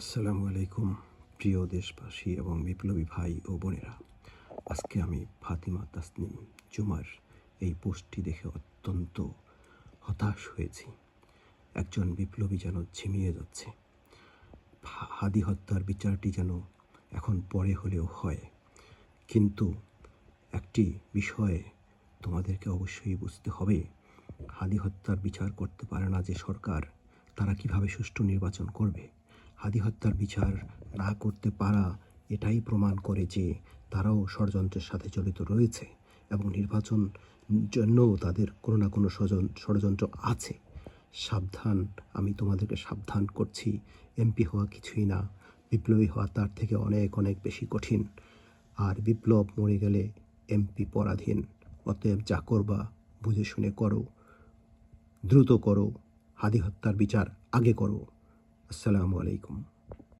আসসালামু আলাইকুম, প্রিয় দেশবাসী এবং বিপ্লবী ভাই ও বোনেরা। আজকে আমি ফাতিমা তাসনিম জুমার এই পোস্টটি দেখে অত্যন্ত হতাশ হয়েছি। একজন বিপ্লবী যেন ঝিমিয়ে যাচ্ছে। হাদি হত্যার বিচারটি যেন এখন পরে হলেও হয়। কিন্তু একটি বিষয়ে তোমাদেরকে অবশ্যই বুঝতে হবে, হাদি হত্যার বিচার করতে পারে না যে সরকার, তারা কীভাবে সুষ্ঠু নির্বাচন করবে? হাদি হত্যার বিচার না করতে পারা এটাই প্রমাণ করে যে তারাও ষড়যন্ত্রের সাথে জড়িত রয়েছে এবং নির্বাচন জন্যও তাদের কোনো না কোনো ষড়যন- ষড়যন্ত্র আছে। সাবধান, আমি তোমাদেরকে সাবধান করছি। এমপি হওয়া কিছুই না। বিপ্লবী হওয়া তার থেকে অনেক অনেক বেশি কঠিন। আর বিপ্লব মরে গেলে এমপি পরাধীন। অতএব যা করবা, বুঝে শুনে করো। দ্রুত করো। হাদি হত্যার বিচার আগে করো। আসসালামু আলাইকুম